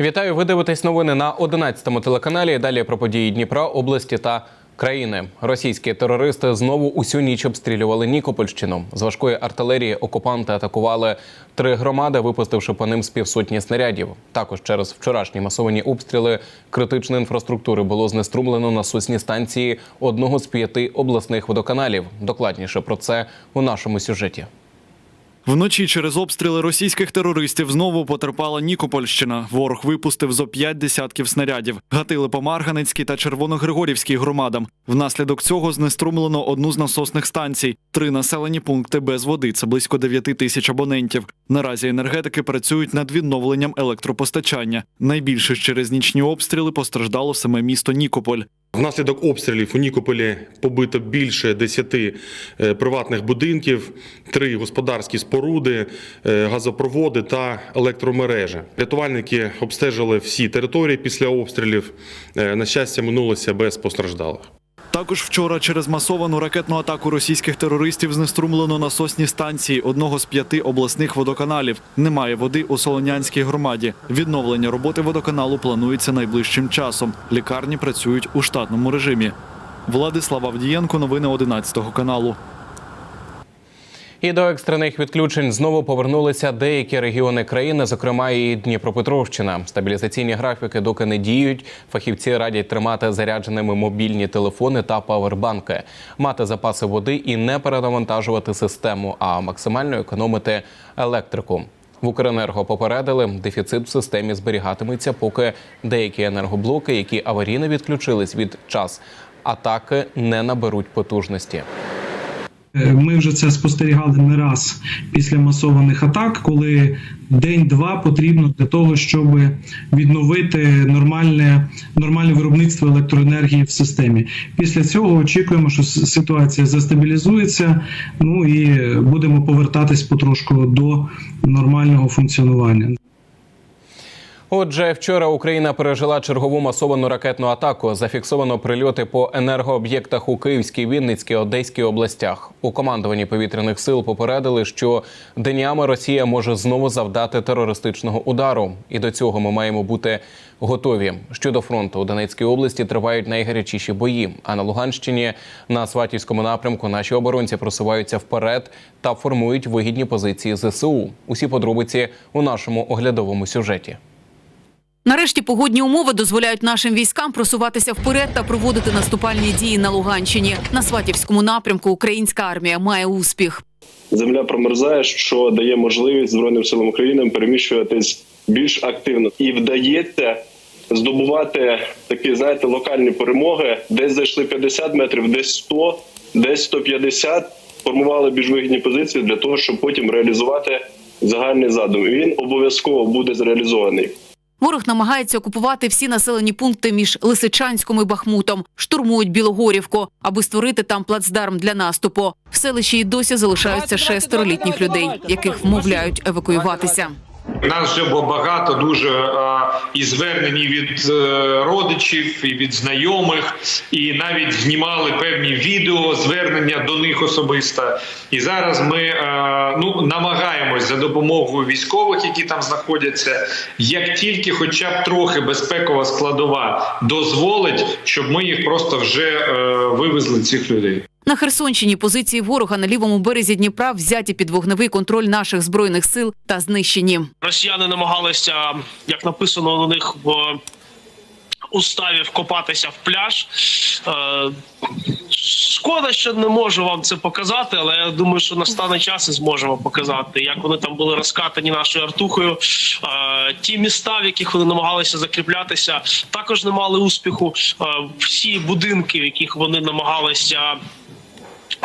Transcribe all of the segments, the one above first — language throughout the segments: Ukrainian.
Вітаю. Ви дивитесь новини на 11-му телеканалі. Далі про події Дніпра, області та країни. Російські терористи знову усю ніч обстрілювали Нікопольщину. З важкої артилерії окупанти атакували три громади, випустивши по ним з півсотні снарядів. Також через вчорашні масовані обстріли критичної інфраструктури було знеструмлено насосні станції одного з п'яти обласних водоканалів. Докладніше про це у нашому сюжеті. Вночі через обстріли російських терористів знову потерпала Нікопольщина. Ворог випустив зо п'ять десятків снарядів. Гатили по Марганецькій та Червоногригорівській громадам. Внаслідок цього знеструмлено одну з насосних станцій. Три населені пункти без води. Це близько 9 тисяч абонентів. Наразі енергетики працюють над відновленням електропостачання. Найбільше через нічні обстріли постраждало саме місто Нікополь. Внаслідок обстрілів у Нікополі побито більше 10 е, приватних будинків, три господарські споруди, е, газопроводи та електромережі. Рятувальники обстежили всі території після обстрілів. Е, На щастя, минулося без постраждалих. Також вчора через масовану ракетну атаку російських терористів знеструмлено насосні станції одного з п'яти обласних водоканалів. Немає води у Солонянській громаді. Відновлення роботи водоканалу планується найближчим часом. Лікарні працюють у штатному режимі. Владислав Авдієнко, новини 11 каналу. І до екстрених відключень знову повернулися деякі регіони країни, зокрема і Дніпропетровщина. Стабілізаційні графіки доки не діють. Фахівці радять тримати зарядженими мобільні телефони та павербанки, мати запаси води і не перенавантажувати систему, а максимально економити електрику. В Укренерго попередили, дефіцит в системі зберігатиметься, поки деякі енергоблоки, які аварійно відключились від час атаки, не наберуть потужності. Е, Ми вже це спостерігали не раз після масованих атак, коли день-два потрібно для того, щоб відновити нормальне, нормальне виробництво електроенергії в системі. Після цього очікуємо, що ситуація застабілізується. Ну і будемо повертатись потрошку до нормального функціонування. Отже, вчора Україна пережила чергову масовану ракетну атаку. Зафіксовано прильоти по енергооб'єктах у Київській, Вінницькій, Одеській областях. У командуванні повітряних сил попередили, що днями Росія може знову завдати терористичного удару, і до цього ми маємо бути готові. Щодо фронту у Донецькій області тривають найгарячіші бої. А на Луганщині на Сватівському напрямку наші оборонці просуваються вперед та формують вигідні позиції ЗСУ. Усі подробиці у нашому оглядовому сюжеті. Нарешті погодні умови дозволяють нашим військам просуватися вперед та проводити наступальні дії на Луганщині. На Сватівському напрямку українська армія має успіх. земля промерзає, що дає можливість Збройним силам України переміщуватись більш активно і вдається здобувати такі, знаєте, локальні перемоги. Десь зайшли 50 метрів, десь 100, десь 150, формували більш вигідні позиції для того, щоб потім реалізувати загальний задум. Він обов'язково буде зреалізований. Ворог намагається окупувати всі населені пункти між Лисичанськом і Бахмутом, штурмують Білогорівку, аби створити там плацдарм для наступу. В селищі й досі залишаються шестеролітніх людей, яких вмовляють евакуюватися. Нас вже було багато дуже е, і звернень від е, родичів, і від знайомих, і навіть знімали певні відео звернення до них особисто. І зараз ми е, ну намагаємось за допомогою військових, які там знаходяться, як тільки, хоча б трохи безпекова складова дозволить, щоб ми їх просто вже е, вивезли цих людей. На Херсонщині позиції ворога на лівому березі Дніпра взяті під вогневий контроль наших збройних сил та знищені. росіяни намагалися, як написано на них в уставі, вкопатися в пляж. Е, Шкода, що не можу вам це показати, але я думаю, що настане час і зможемо показати, як вони там були розкатані нашою артухою. Е, Ті міста, в яких вони намагалися закріплятися, також не мали успіху. Е, Всі будинки, в яких вони намагалися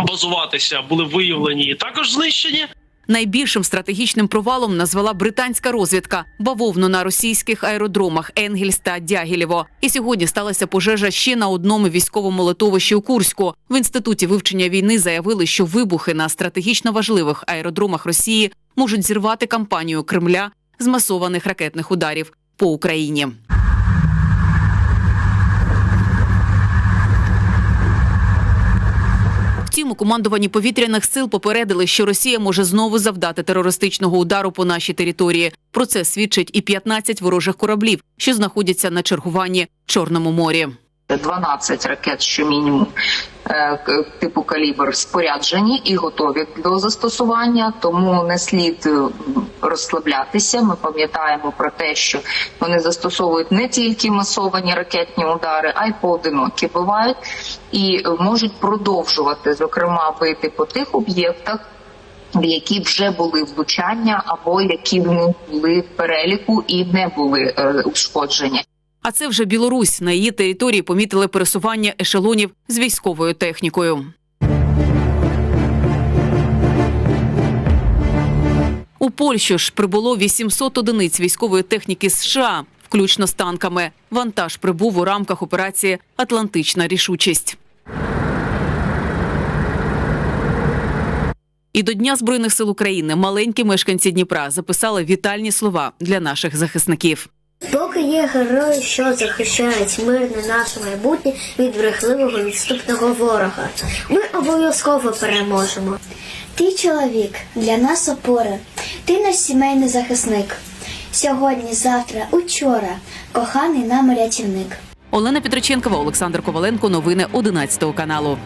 базуватися, були виявлені і також знищені. Найбільшим стратегічним провалом назвала британська розвідка бавовну на російських аеродромах Енгельс та Дягілєво. І сьогодні сталася пожежа ще на одному військовому литовищі у Курську. В інституті вивчення війни заявили, що вибухи на стратегічно важливих аеродромах Росії можуть зірвати кампанію Кремля з масованих ракетних ударів по Україні. Втім, у командуванні повітряних сил попередили, що Росія може знову завдати терористичного удару по нашій території. Про це свідчить і 15 ворожих кораблів, що знаходяться на чергуванні в Чорному морі. 12 ракет, що мінімум е, типу калібр споряджені і готові до застосування, тому не слід е, розслаблятися. Ми пам'ятаємо про те, що вони застосовують не тільки масовані ракетні удари, а й поодинокі бувають і е, можуть продовжувати, зокрема, бити по тих об'єктах. Які вже були влучання, або які не були в переліку і не були е, ушкоджені. А це вже Білорусь. На її території помітили пересування ешелонів з військовою технікою. У Польщу ж прибуло 800 одиниць військової техніки США, включно з танками. Вантаж прибув у рамках операції Атлантична рішучість. І до Дня Збройних сил України маленькі мешканці Дніпра записали вітальні слова для наших захисників. Є герої, що захищають мирне наше майбутнє від брехливого відступного ворога. Ми обов'язково переможемо. Ти чоловік, для нас опора. Ти наш сімейний захисник. Сьогодні, завтра, учора, коханий нам рятівник. Олена Петриченкова, Олександр Коваленко. Новини 11 каналу.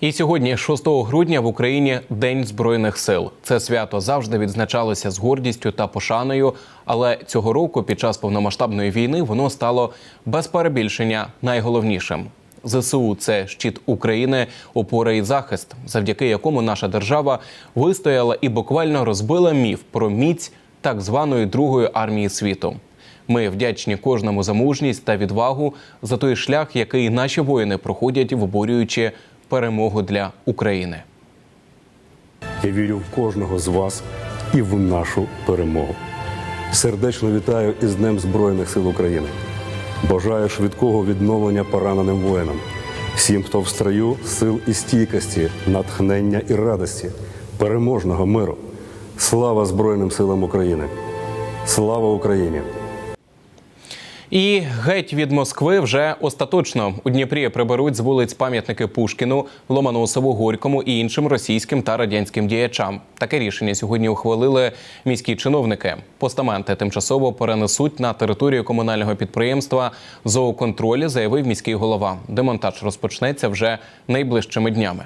І сьогодні, 6 грудня, в Україні День збройних сил. Це свято завжди відзначалося з гордістю та пошаною. Але цього року, під час повномасштабної війни, воно стало без перебільшення найголовнішим. ЗСУ це щит України, опора і захист, завдяки якому наша держава вистояла і буквально розбила міф про міць так званої другої армії світу. Ми вдячні кожному за мужність та відвагу за той шлях, який наші воїни проходять, виборюючи перемогу для України. Я вірю в кожного з вас і в нашу перемогу. Сердечно вітаю із Днем Збройних сил України. Бажаю швидкого відновлення пораненим воїнам, всім, хто в строю, сил і стійкості, натхнення і радості, переможного миру. Слава Збройним силам України! Слава Україні! І геть від Москви вже остаточно у Дніпрі приберуть з вулиць пам'ятники Пушкіну, Ломоносову, Горькому і іншим російським та радянським діячам. Таке рішення сьогодні ухвалили міські чиновники. Постаменти тимчасово перенесуть на територію комунального підприємства «Зооконтролі», заявив міський голова. Демонтаж розпочнеться вже найближчими днями.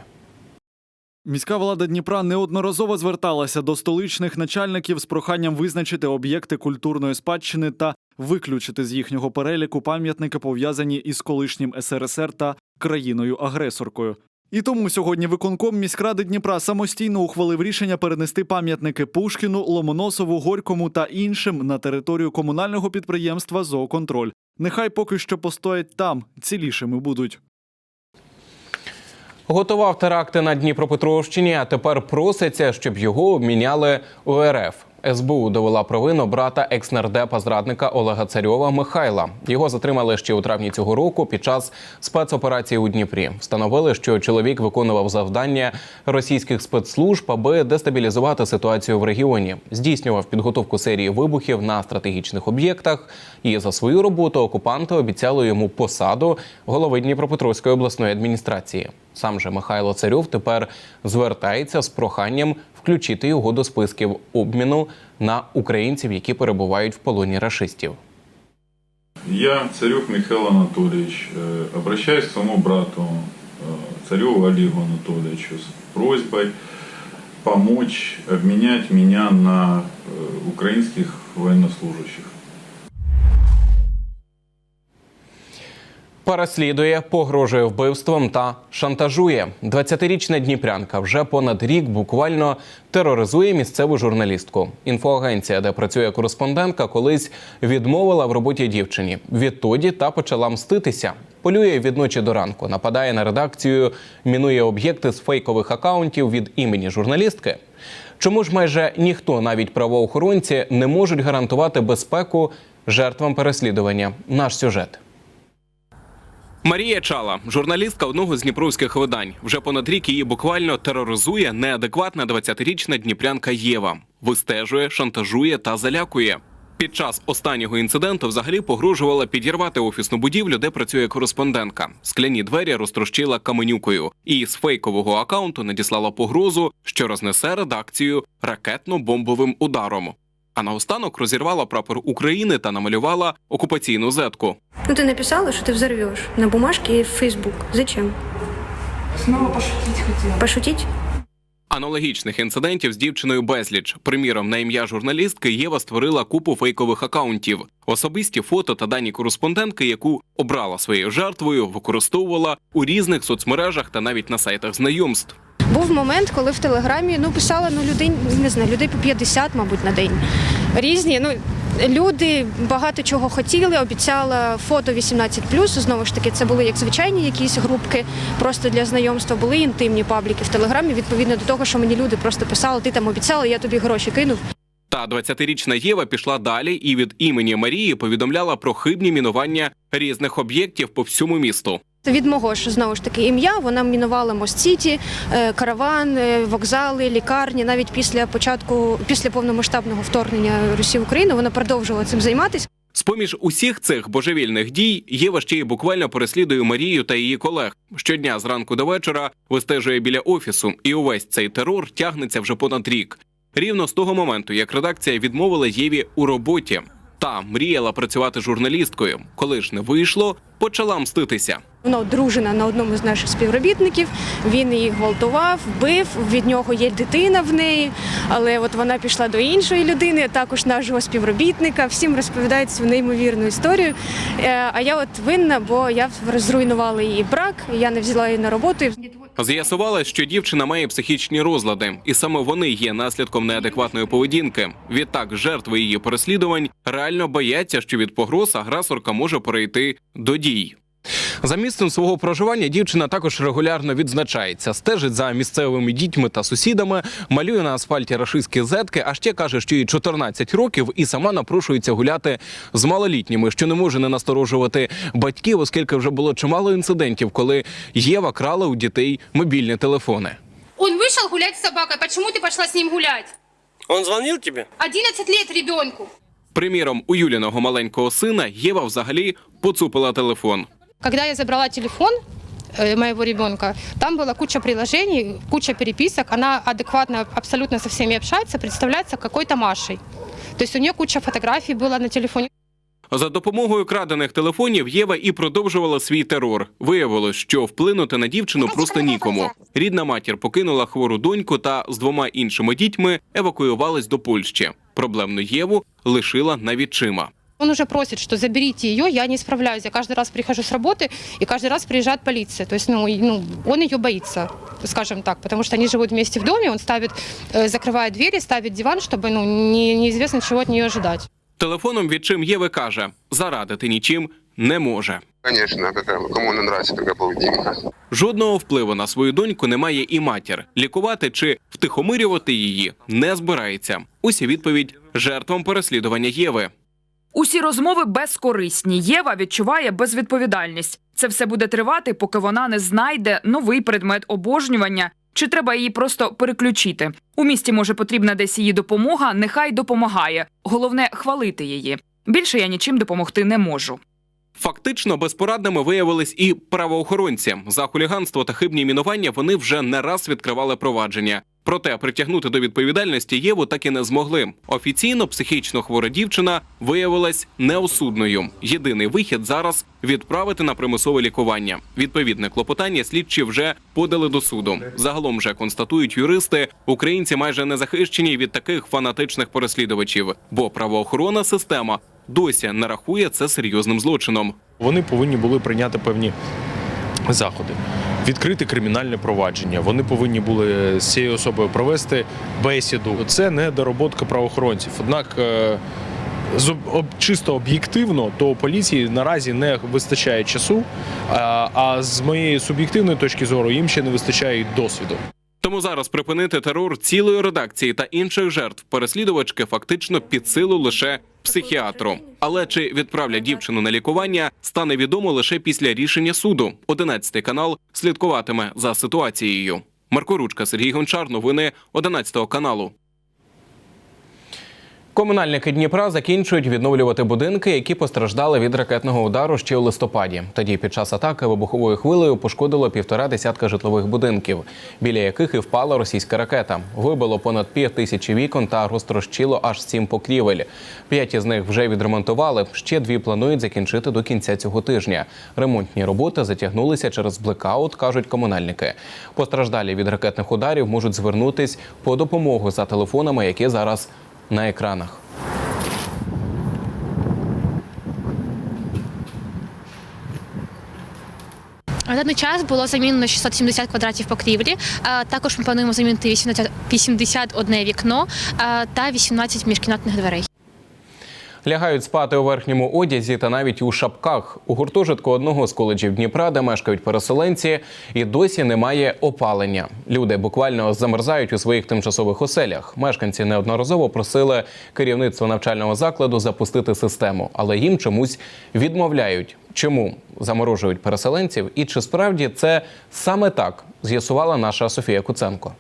Міська влада Дніпра неодноразово зверталася до столичних начальників з проханням визначити об'єкти культурної спадщини та виключити з їхнього переліку пам'ятники, пов'язані із колишнім СРСР та країною-агресоркою. І тому сьогодні виконком міськради Дніпра самостійно ухвалив рішення перенести пам'ятники Пушкіну, Ломоносову, Горькому та іншим на територію комунального підприємства «Зооконтроль». Нехай поки що постоять там, цілішими будуть. Готував теракти на Дніпропетровщині, а тепер проситься, щоб його обміняли у РФ. СБУ довела провину брата екснардепа зрадника Олега Царьова Михайла. Його затримали ще у травні цього року під час спецоперації у Дніпрі. Встановили, що чоловік виконував завдання російських спецслужб, аби дестабілізувати ситуацію в регіоні. Здійснював підготовку серії вибухів на стратегічних об'єктах. І за свою роботу окупанти обіцяли йому посаду голови Дніпропетровської обласної адміністрації. Сам же Михайло Царьов тепер звертається з проханням включити його до списків обміну на українців, які перебувають в полоні рашистів. Я, Царев Михаил Анатольевич, э, обращаюсь к своему брату э, Цареву Олегу Анатольевичу с просьбой помочь обменять меня на э, украинских военнослужащих. Переслідує, погрожує вбивством та шантажує. 20-річна дніпрянка вже понад рік буквально тероризує місцеву журналістку. Інфоагенція, де працює кореспондентка, колись відмовила в роботі дівчині. Відтоді та почала мститися. Полює від ночі до ранку, нападає на редакцію, мінує об'єкти з фейкових акаунтів від імені журналістки. Чому ж майже ніхто, навіть правоохоронці, не можуть гарантувати безпеку жертвам переслідування? Наш сюжет. Марія Чала, журналістка одного з дніпровських видань. Вже понад рік її буквально тероризує неадекватна 20-річна дніпрянка Єва. Вистежує, шантажує та залякує. Під час останнього інциденту взагалі погрожувала підірвати офісну будівлю, де працює кореспондентка. Скляні двері розтрощила каменюкою і з фейкового акаунту надіслала погрозу, що рознесе редакцію ракетно-бомбовим ударом. А наостанок розірвала прапор України та намалювала окупаційну зетку. Ну, ты написала, что ты взорвешь на бумажке и в Facebook. Зачем? Снова пошутить хотела. Пошутить? Аналогічних інцидентів з дівчиною безліч. Приміром, на ім'я журналістки Єва створила купу фейкових акаунтів. Особисті фото та дані кореспондентки, яку обрала своєю жертвою, використовувала у різних соцмережах та навіть на сайтах знайомств. Був момент, коли в телеграмі ну писала ну людей, не знаю, людей по 50, мабуть, на день. Різні. Ну люди багато чого хотіли, обіцяла фото 18+, Знову ж таки, це були як звичайні якісь групки, просто для знайомства. Були інтимні пабліки в телеграмі. Відповідно до того, що мені люди просто писали, ти там обіцяла, я тобі гроші кинув. Та 20-річна Єва пішла далі і від імені Марії повідомляла про хибні мінування різних об'єктів по всьому місту. Від мого ж знову ж таки ім'я вона мінувала Мост-Сіті, е, караван, е, вокзали, лікарні. Навіть після початку, після повномасштабного вторгнення Росії в Україну, вона продовжувала цим займатися. З-поміж усіх цих божевільних дій Єва ще й буквально переслідує Марію та її колег. Щодня зранку до вечора вистежує біля офісу, і увесь цей терор тягнеться вже понад рік. Рівно з того моменту, як редакція відмовила Єві у роботі. Та мріяла працювати журналісткою. Коли ж не вийшло, почала мститися. Вона одружена на одному з наших співробітників. Він її гвалтував, вбив. Від нього є дитина в неї. Але от вона пішла до іншої людини, також нашого співробітника. Всім розповідають цю неймовірну історію. Е, А я от винна, бо я зруйнувала її брак. Я не взяла її на роботу. З'ясувалось, що дівчина має психічні розлади, і саме вони є наслідком неадекватної поведінки. Відтак, жертви її переслідувань реально бояться, що від погроз агресорка може перейти до дій. За місцем свого проживання дівчина також регулярно відзначається, стежить за місцевими дітьми та сусідами, малює на асфальті рашистські зетки, а ще каже, що їй 14 років і сама напрошується гуляти з малолітніми, що не може не насторожувати батьків, оскільки вже було чимало інцидентів, коли Єва крала у дітей мобільні телефони. Он вышел гулять с собакой. Почему ты пошла с ним гулять? Он звонил тебе? 11 лет ребенку. Приміром, у Юліного маленького сина Єва взагалі поцупила телефон. Когда я забрала телефон э, моего ребенка, там была куча приложений, куча переписок. Она адекватно абсолютно со всеми общается, представляется какой-то Машей. То есть у нее куча фотографий было на телефоне. За допомогою крадених телефонів Єва і продовжувала свій терор. Виявилось, що вплинути на дівчину просто нікому. Рідна матір покинула хвору доньку та з двома іншими дітьми евакуювалась до Польщі. Проблемну Єву лишила на відчима. Он уже просит, что заберите ее, я не справляюсь. Я каждый раз прихожу с работы, и каждый раз приезжает полиция. То есть, ну, и, ну он ее боится, скажем так, потому что они живут вместе в доме, он ставит, э, закрывает двери, ставит диван, чтобы, ну, не, неизвестно, чего от нее ожидать. Телефоном відчим Єви каже: зарадити нічим не може. Конечно, какая, кому не нравится такая поведінка. Жодного впливу на свою доньку немає і матір. Лікувати чи втихомирювати її не збирається. Усі відповідь жертвам переслідування Єви. Усі розмови безкорисні. Єва відчуває безвідповідальність. Це все буде тривати, поки вона не знайде новий предмет обожнювання. Чи треба її просто переключити? У місті може потрібна десь її допомога. Нехай допомагає. Головне хвалити її. Більше я нічим допомогти не можу. Фактично безпорадними виявились і правоохоронці. За хуліганство та хибні мінування вони вже не раз відкривали провадження. Проте притягнути до відповідальності Єву так і не змогли. Офіційно психічно хвора дівчина виявилась неосудною. Єдиний вихід зараз відправити на примусове лікування. Відповідне клопотання слідчі вже подали до суду. Загалом же констатують юристи, українці майже не захищені від таких фанатичних переслідувачів, бо правоохоронна система досі не рахує це серйозним злочином. Вони повинні були прийняти певні заходи, відкрити кримінальне провадження. Вони повинні були з цією особою провести бесіду. Це не дороботка правоохоронців. Однак. е, з чисто об'єктивно, то поліції наразі не вистачає часу. А з моєї суб'єктивної точки зору їм ще не вистачає досвіду. Тому зараз припинити терор цілої редакції та інших жертв переслідувачки фактично під силу лише психіатру. Але чи відправлять дівчину на лікування, стане відомо лише після рішення суду. 11 канал слідкуватиме за ситуацією. Марко Ручка, Сергій Гончар. Новини 11 каналу. Комунальники Дніпра закінчують відновлювати будинки, які постраждали від ракетного удару ще у листопаді. Тоді під час атаки вибуховою хвилею пошкодило півтора десятка житлових будинків, біля яких і впала російська ракета. Вибило понад пів тисячі вікон та розтрощило аж сім покрівель. П'ять із них вже відремонтували. Ще дві планують закінчити до кінця цього тижня. Ремонтні роботи затягнулися через блекаут, кажуть комунальники. Постраждалі від ракетних ударів можуть звернутись по допомогу за телефонами, які зараз на екранах. На даний час було замінено 670 квадратів покрівлі. Також ми плануємо замінити 80 81 вікно та 18 міжкімнатних дверей. Лягають спати у верхньому одязі та навіть у шапках. У гуртожитку одного з коледжів Дніпра, де мешкають переселенці, і досі немає опалення. Люди буквально замерзають у своїх тимчасових оселях. Мешканці неодноразово просили керівництво навчального закладу запустити систему, але їм чомусь відмовляють. Чому заморожують переселенців і чи справді це саме так з'ясувала наша Софія Куценко.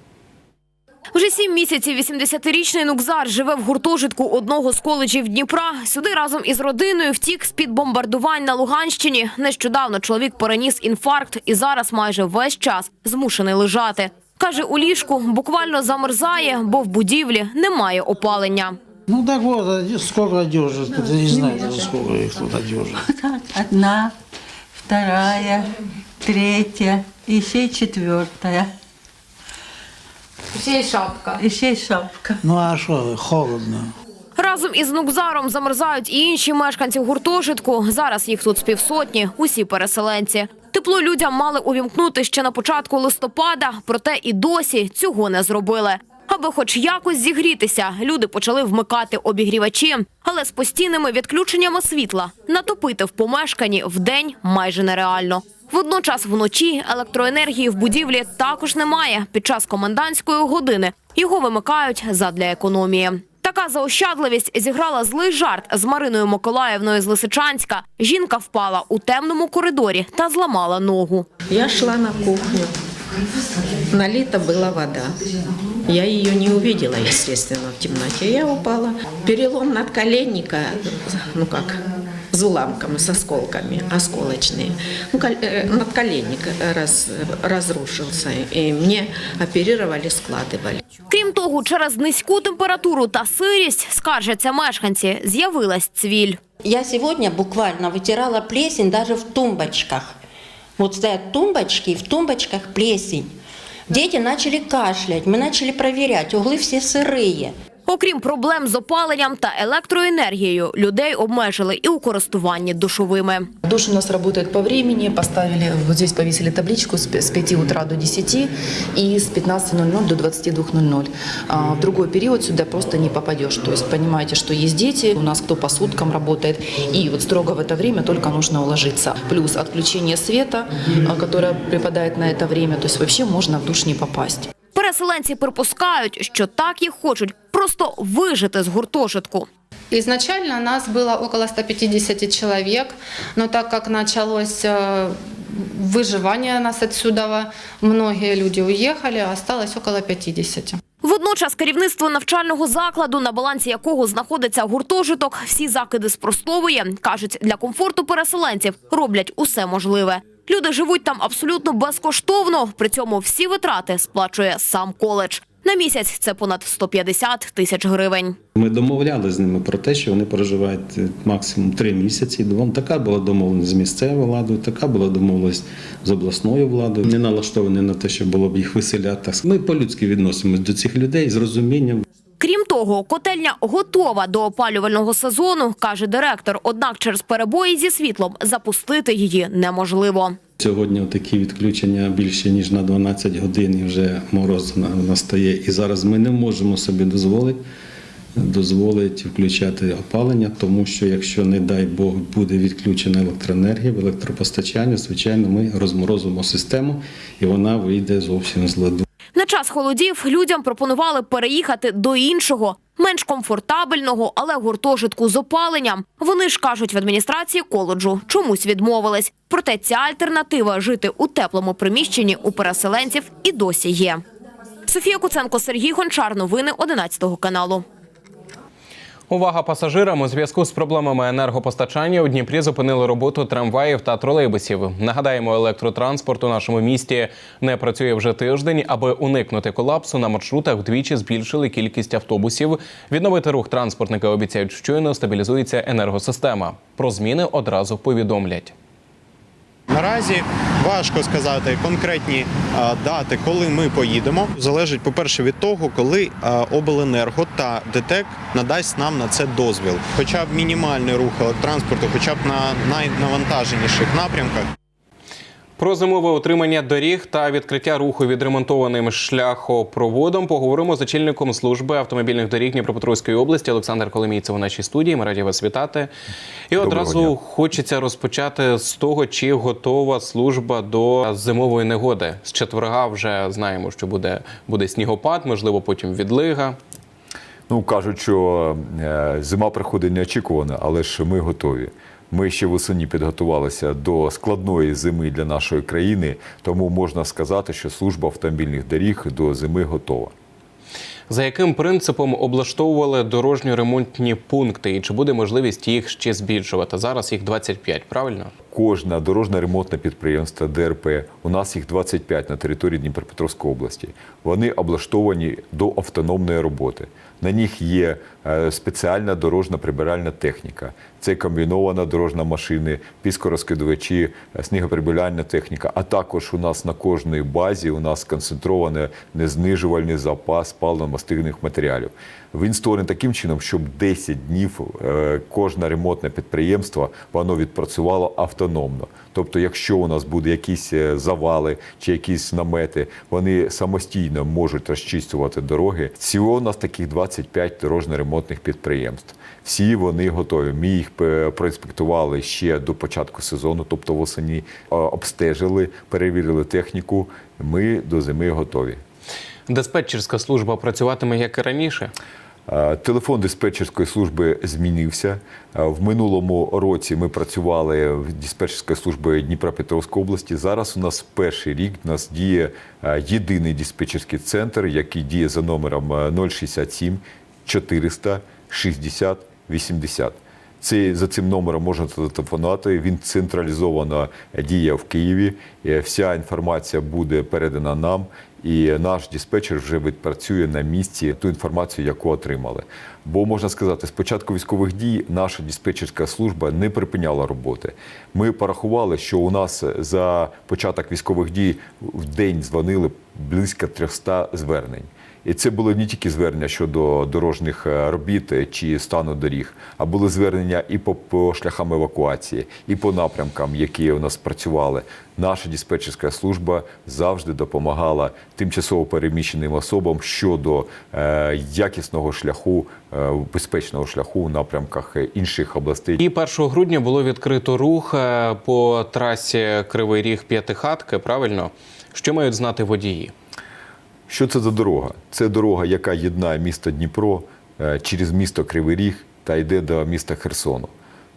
Вже сім місяців 80-річний Нукзар живе в гуртожитку одного з коледжів Дніпра. Сюди разом із родиною втік з-під бомбардувань на Луганщині. Нещодавно чоловік переніс інфаркт і зараз майже весь час змушений лежати. Каже, у ліжку буквально замерзає, бо в будівлі немає опалення. Ну так вот, сколько одежи, тут не знаю, даже сколько их тут одежи. Одна, вторая, третья, еще и четвертая. Ще й шапка. Еще и шапка. Ну а что, холодно. Разом із Нукзаром замерзають і інші мешканці гуртожитку. Зараз їх тут з півсотні, усі переселенці. Тепло людям мали увімкнути ще на початку листопада, проте і досі цього не зробили. Аби хоч якось зігрітися, люди почали вмикати обігрівачі, але з постійними відключеннями світла натопити в помешканні вдень майже нереально. Водночас вночі електроенергії в будівлі також немає. Під час комендантської години його вимикають задля економії. Така заощадливість зіграла злий жарт з Мариною Миколаївною з Лисичанська. Жінка впала у темному коридорі та зламала ногу. Я шла на кухню. Налита была вода. Я ее не увидела, естественно, в темноте. Я упала. Перелом надколенника, ну как, с уламками, с осколками, осколочные. Ну, кол- э, надколенник раз, разрушился, и мне оперировали, складывали. Крім того, через низьку температуру та сирість, скаржаться мешканці, з'явилась цвіль. Я сегодня буквально вытирала плесень даже в тумбочках. Вот стоят тумбочки, и в тумбочках плесень. Дети начали кашлять, мы начали проверять, углы все сырые. Окрім проблем з опаленням та електроенергією, людей обмежили і у користуванні душовими. Душ у нас работает по времени. Поставили, вот здесь повесили табличку п- 5 утра до 10 и с 15.00 до 22.00. А в другой период сюда просто не попадешь. То есть понимаете, что есть дети, у нас кто по суткам работает. И вот строго в это время только нужно уложиться. Плюс отключение света, которое припадает на это время. То есть вообще можно в душ не попасть. Переселенці припускають, що так їх хочуть просто вижити з гуртожитку. Изначально нас было около 150 человек, но так как началось э, выживание нас отсюда, многие люди уехали, а осталось около 50. Водночас керівництво навчального закладу, на балансі якого знаходиться гуртожиток, всі закиди спростовує. Кажуть, для комфорту переселенців роблять усе можливе. Люди живуть там абсолютно безкоштовно. При цьому всі витрати сплачує сам коледж. На місяць це понад 150 тисяч гривень. Ми домовляли з ними про те, що вони проживають е, максимум три місяці. Вон така була домовленість з місцевою владою, така була домовленість з обласною владою. Не налаштовані на те, що було б їх виселяти. Ми по-людськи відносимось до цих людей з розумінням. Крім того, котельня готова до опалювального сезону, каже директор. Однак через перебої зі світлом запустити її неможливо. Сьогодні такі відключення більше ніж на 12 годин і вже мороз настає. І зараз ми не можемо собі дозволити. Дозволить включати опалення, тому що якщо, не дай Бог, буде відключена електроенергія, в електропостачання, звичайно, ми розморозимо систему і вона вийде зовсім з ладу. На час холодів людям пропонували переїхати до іншого, менш комфортабельного, але гуртожитку з опаленням. Вони ж кажуть в адміністрації коледжу чомусь відмовились. Проте ця альтернатива жити у теплому приміщенні у переселенців і досі є. Софія Куценко, Сергій Гончар. Новини 11 каналу. Увага пасажирам у зв'язку з проблемами енергопостачання у Дніпрі зупинили роботу трамваїв та тролейбусів. Нагадаємо, електротранспорт у нашому місті не працює вже тиждень. Аби уникнути колапсу на маршрутах вдвічі збільшили кількість автобусів. Відновити рух транспортника обіцяють щойно стабілізується енергосистема. Про зміни одразу повідомлять. Наразі важко сказати конкретні дати, коли ми поїдемо. Залежить, по-перше, від того, коли обленерго та ДТЕК надасть нам на це дозвіл. Хоча б мінімальний рух електротранспорту, хоча б на найнавантаженіших напрямках. Про зимове утримання доріг та відкриття руху відремонтованим шляхопроводом поговоримо з очільником служби автомобільних доріг Дніпропетровської області Олександр Коломійцев у нашій студії. Ми раді вас вітати. І Доброго одразу дня. хочеться розпочати з того, чи готова служба до зимової негоди. З четверга вже знаємо, що буде, буде снігопад, можливо, потім відлига. Ну кажуть, що е, зима приходить неочікувано, але ж ми готові. Ми ще восені підготувалися до складної зими для нашої країни, тому можна сказати, що служба автомобільних доріг до зими готова. За яким принципом облаштовували дорожньо-ремонтні пункти, і чи буде можливість їх ще збільшувати? Зараз їх 25, правильно? Кожне дорожне ремонтне підприємство ДРП, у нас їх 25 на території Дніпропетровської області. Вони облаштовані до автономної роботи. На них є спеціальна дорожна прибиральна техніка. Це комбінована дорожна машини, піскорозкидувачі, е, снігоприбиральна техніка. А також у нас на кожній базі у нас сконцентрований незнижувальний запас паливно-мастильних матеріалів. Він створений таким чином, щоб 10 днів е, кожне ремонтне підприємство воно відпрацювало автономно. Тобто, якщо у нас буде якісь е, завали чи якісь намети, вони самостійно можуть розчистувати дороги. Всього у нас таких 25 дорожньо-ремонтних підприємств. Всі вони готові. Ми їх е, проінспектували ще до початку сезону, тобто восені е, обстежили, перевірили техніку. Ми до зими готові. Диспетчерська служба працюватиме як і раніше. Е, Телефон диспетчерської служби змінився. В минулому році ми працювали в диспетчерській службі Дніпропетровської області. Зараз у нас перший рік у нас діє єдиний диспетчерський центр, який діє за номером е, 067 400 60 80. Це за цим номером можна телефонувати. Він централізовано діє в Києві. Вся інформація буде передана нам, і наш диспетчер вже відпрацює на місці ту інформацію, яку отримали. Бо можна сказати, з початку військових дій наша диспетчерська служба не припиняла роботи. Ми порахували, що у нас за початок військових дій в день дзвонили близько 300 звернень. І це були не тільки звернення щодо дорожніх е, робіт е, чи стану доріг, а були звернення і по, по шляхам евакуації, і по напрямкам, які у нас працювали. Наша диспетчерська служба завжди допомагала тимчасово переміщеним особам щодо е, якісного шляху, е, безпечного шляху у напрямках інших областей. І 1 грудня було відкрито рух е, по трасі Кривий Ріг П'ятихатки. Правильно, що мають знати водії? Що це за дорога? Це дорога, яка єднає місто Дніпро е, через місто Кривий Ріг та йде до міста Херсону.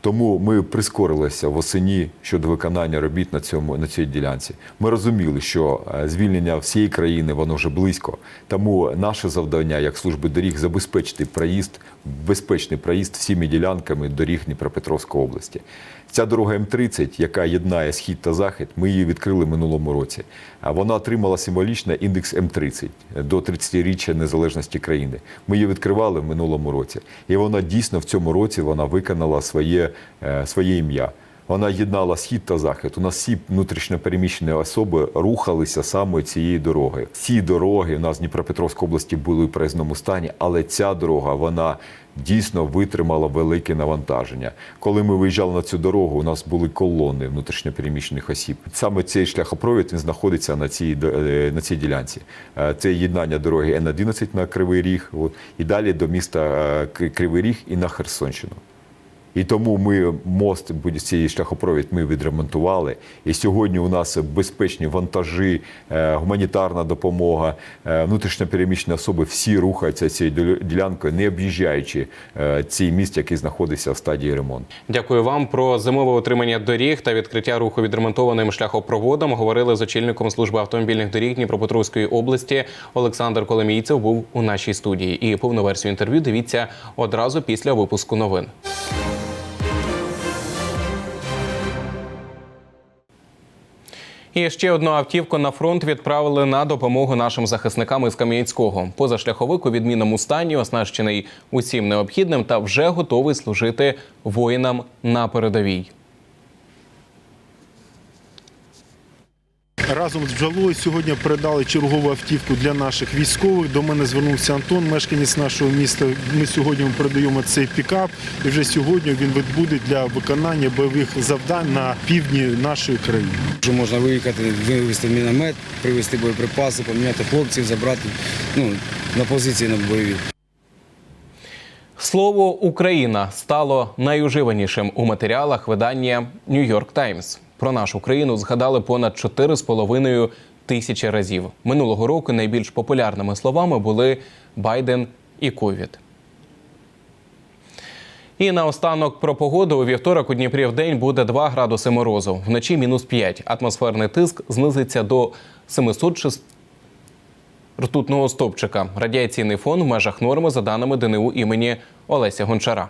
Тому ми прискорилися восені щодо виконання робіт на цьому на цій ділянці. Ми розуміли, що е, звільнення всієї країни воно вже близько. Тому наше завдання як служби доріг забезпечити проїзд, безпечний проїзд всіми ділянками доріг Дніпропетровської області. Ця дорога М30, яка єднає схід та захід, ми її відкрили минулому році. Вона отримала символічно індекс М30 до 30-річчя незалежності країни. Ми її відкривали в минулому році, і вона дійсно в цьому році вона виконала своє, е, своє ім'я. Вона єднала схід та захід. У нас всі внутрішньо переміщені особи рухалися саме цією дорогою. Ці дороги у нас в Дніпропетровській області були в проїзному стані, але ця дорога вона дійсно витримала велике навантаження. Коли ми виїжджали на цю дорогу, у нас були колони внутрішньо переміщених осіб. Саме цей шляхопровід він знаходиться на цій е, на цій ділянці. Е, Це єднання дороги Н-11 на Кривий Ріг, от, і далі до міста е, Кривий Ріг і на Херсонщину. І тому ми мост цей шляхопровід ми відремонтували. І сьогодні у нас безпечні вантажі, е, гуманітарна допомога, е, внутрішньо особи всі рухаються цією діля- ділянкою, не об'їжджаючи е, цей міст, який знаходиться в стадії ремонту. Дякую вам про зимове утримання доріг та відкриття руху відремонтованим шляхопроводом. Говорили з очільником служби автомобільних доріг Дніпропетровської області. Олександр Коломійцев був у нашій студії. І повну версію інтерв'ю дивіться одразу після випуску новин. І ще одну автівку на фронт відправили на допомогу нашим захисникам із Кам'янського. Позашляховик у відмінному стані, оснащений усім необхідним та вже готовий служити воїнам на передовій. Разом з бджолою сьогодні передали чергову автівку для наших військових. До мене звернувся Антон, мешканець нашого міста. Ми сьогодні передаємо цей пікап, і вже сьогодні він відбуде для виконання бойових завдань на півдні нашої країни. Що можна виїхати, вивезти міномет, привезти боєприпаси, поміняти хлопців, забрати ну, на позиції на бойові. Слово Україна стало найуживанішим у матеріалах видання New York Times. Про нашу країну згадали понад 4,5 тисячі разів. Минулого року найбільш популярними словами були Байден і ковід. І наостанок про погоду у вівторок у Дніпрі в день буде 2 градуси морозу. Вночі мінус 5. Атмосферний тиск знизиться до 706 ртутного стовпчика. Радіаційний фон в межах норми за даними ДНУ імені Олеся Гончара.